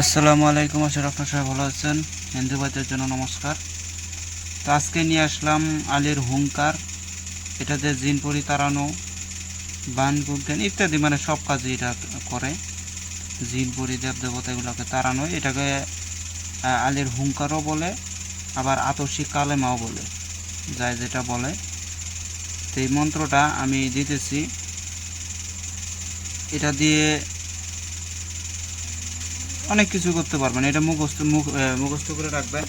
আসসালামু আলাইকুম, আশা করি আপনার সবাই ভালো আছেন। হিন্দু ভাইদের জন্য নমস্কার। তো আজকে নিয়ে আসলাম আলীর হুঙ্কার এটাতে জিন পরি তাড়ানো, বান বিজ্ঞান ইত্যাদি মানে সব কাজই এটা করে। জিন পরি, দেব দেবতা এগুলোকে তাড়ানো, এটাকে আলীর হুঙ্কারও বলে, আবার আতসী কালেমাও বলে যায় যেটা বলে। তো এই মন্ত্রটা আমি দিতেছি। এটা দিয়ে অনেক কিছু করতে পারবেন এটা মুখস্থ, মুখ মুখস্থ করে রাখবেন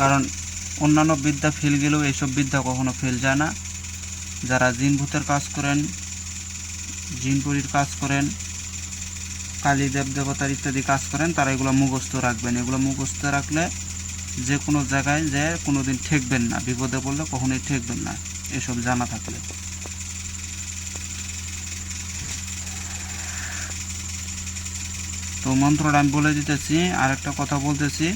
কারণ অন্যান্য বিদ্যা ফেল গেলেও এইসব বিদ্যা কখনো ফেল যায় না। যারা জিন ভূতের কাজ করেন জিনপুরির কাজ করেন, কালী দেব দেবতার ইত্যাদি কাজ করেন, তারা এগুলো মুখস্থ রাখবেন। এগুলো মুখস্থ রাখলে যে কোনো জায়গায় যে কোনো দিন ঠেকবেন না। বিপদে পড়লে কখনোই ঠেকবেন না। এসব জানা থাকলে। তো মন্ত্রটা আমি বলে দিতেছি আর একটা কথা বলতেছি।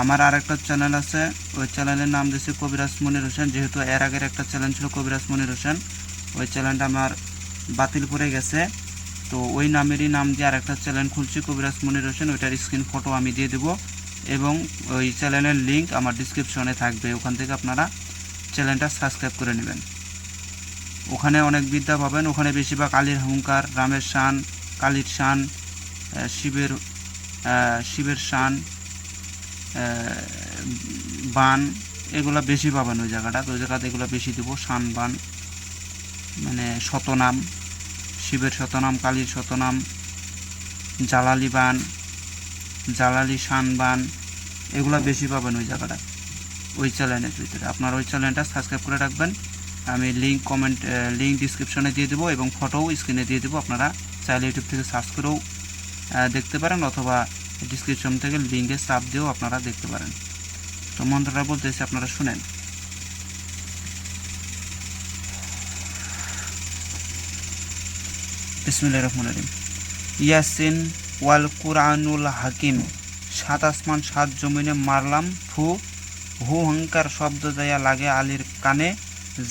আমার আর একটা চ্যানেল আছে, ওই চ্যানেলের নাম দিয়েছি কবিরাজ মনির হোসেন, যেহেতু এর আগের একটা চ্যানেল ছিল কবিরাজ মনির হোসেন, ওই চ্যানেলটা আমার বাতিল করে গেছে। তো ওই নামেরই নাম দিয়ে আর একটা চ্যানেল খুলছি, কবিরাজ মনির হোসেন, ওইটার স্ক্রিন ফটো আমি দিয়ে দেবো। এবং ওই চ্যানেলের লিঙ্ক আমার ডিসক্রিপশনে থাকবে, ওখান থেকে আপনারা চ্যানেলটা সাবস্ক্রাইব করে নেবেন। ওখানে অনেক বিদ্যা পাবেন, ওখানে বেশিরভাগ কালীর হুঙ্কার, রামের শান, কালীর শান শিবের শিবের শান বান, এগুলো বেশি পাবেন ওই জায়গাটা। ওই জায়গাতে এগুলো বেশি দেবো, শান, বান মানে শতনাম, শিবের শতনাম, কালীর শতনাম, জালালি বান, জালালি শান বান, এগুলো বেশি পাবেন ওই জায়গাটা, ওই চ্যানেলের ভিতরে। আপনার ওই চ্যানেলটা সাবস্ক্রাইব করে রাখবেন। আমি লিঙ্ক কমেন্ট লিঙ্ক ডিসক্রিপশনে দিয়ে দেবো এবং ফটোও স্ক্রিনে দিয়ে দেবো। আপনারা চাইলে ইউটিউব থেকে সার্চ করেও দেখতে পারেন অথবা ডিসক্রিপশন থেকে লিঙ্কে চাপ দিয়েও আপনারা দেখতে পারেন। তো মন্ত্রটা বলতেছি, আপনারা শুনেন। বিসমিল্লাহ রহমান রহিম। ইয়াসিন ওয়াল কুরআনুল হাকিম। সাত আসমান, সাত জমিনে মারলাম, ফু, হু হংকার শব্দ যাইয়া লাগে আলীর কানে,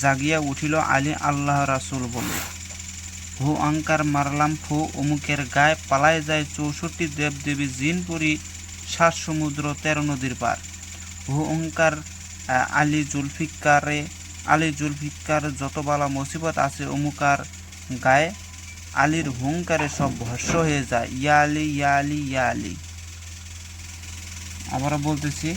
জাগিয়া উঠিল আলী আল্লাহ রাসুল বলে। হু অঙ্কার মারলাম ফু অমুকের গায়ে পালায় যায় চৌষট্টি দেবদেবী জিনপুরি সাত সমুদ্র তেরো নদীর পার। হু অঙ্কার আলী জুলফিকারে আলী জুলফিকার যত বালা মুসিবত আছে অমুকার গায়ে, আলীর হুঙ্কারে সব ভস্য হয়ে যায় ইয়া আলী ইয়া আলী ইয়া আলী আবারও বলতেছি।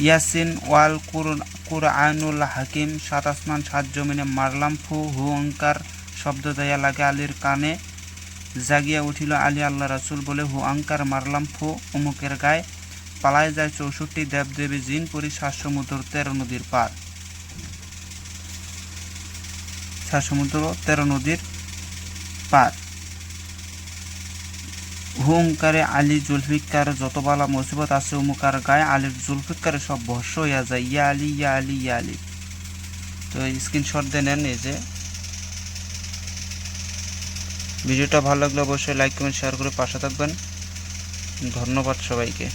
ইয়াসিন ওয়াল কুর- কুরআনুল হাকিম, সাত আসমান, সাত জমিনে মারলাম, ফু, হু, অঙ্কার শব্দ দেয়া লাগে আলীর কানে। জাগিয়া উঠিল আলী আল্লাহ রাসূল বলে, হু, অঙ্কার মারলাম, ফু, অমুকের গায়ে। পালায় যায় চৌষট্টি দেবদেবী জিন, পরি সাত সমুদ্র তেরো নদীর পার। সাত সমুদ্র তেরো নদীর পার। হুঙ্কারে আলী জুলফিকার যত বালা মুসিবত আছে উমুকার গায়ে আলীর জুলফিকারে সব ভস্য হইয়া যায়। ইয়া আলী ইয়া আলী ইয়া আলী। তো স্ক্রিনশট দিয়ে নেন এই যে। ভিডিওটা ভালো লাগলে অবশ্যই লাইক কমেন্ট শেয়ার করে পাশে থাকবেন। ধন্যবাদ সবাইকে।